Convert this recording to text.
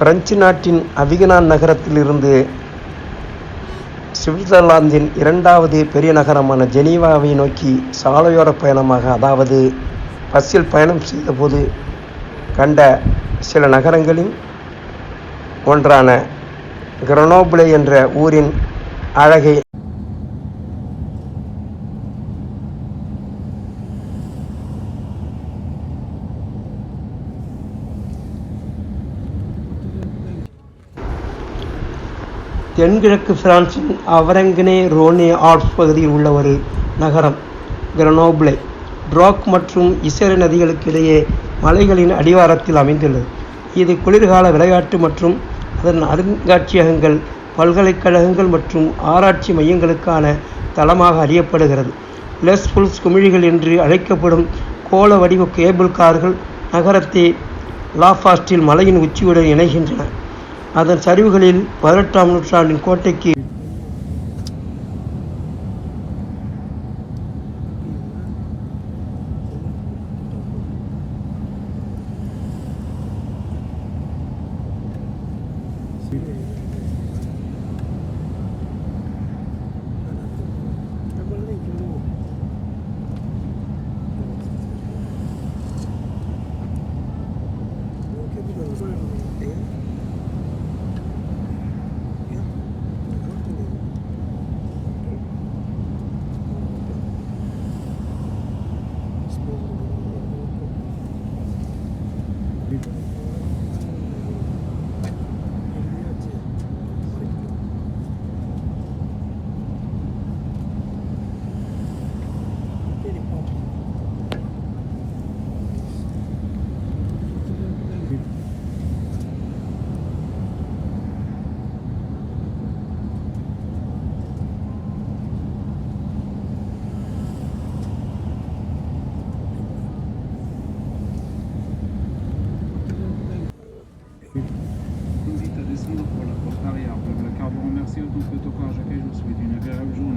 French நாட்டின் அவிகனான் நகரத்திலிருந்து சுவிட்சர்லாந்தின் இரண்டாவது பெரிய நகரமான ஜெனீவாவை நோக்கி சாலையோர பயணமாக அதாவது பஸ்ஸில் பயணம் செய்தபோது கண்ட சில நகரங்களில் ஒன்றான கிரனோபிளே என்ற ஊரின் அழகை தென்கிழக்கு பிரான்சின் அவரங்கனே ரோனே ஆல்ப்ஸ் பகுதியில் உள்ள ஒரு நகரம் கிரனோபிளே. ட்ரோக் மற்றும் இசேர நதிகளுக்கு இடையே மலைகளின் அடிவாரத்தில் அமைந்துள்ளது. இது குளிர்கால விளையாட்டு மற்றும் அதன் அருங்காட்சியகங்கள் பல்கலைக்கழகங்கள் மற்றும் ஆராய்ச்சி மையங்களுக்கான தளமாக அறியப்படுகிறது. லெஸ் புல்ஸ் குமிழிகள் என்று அழைக்கப்படும் கோள வடிவ கேபிள் கார்கள் நகரத்தை லாஃபாஸ்டில் மலையின் உச்சியுடன் இணைகின்றன. அதன் சரிவுகளில் பதினெட்டாம் நூற்றாண்டின் கோட்டைக்கு que eu estou com os jaqueiros no subitinho, agarramos um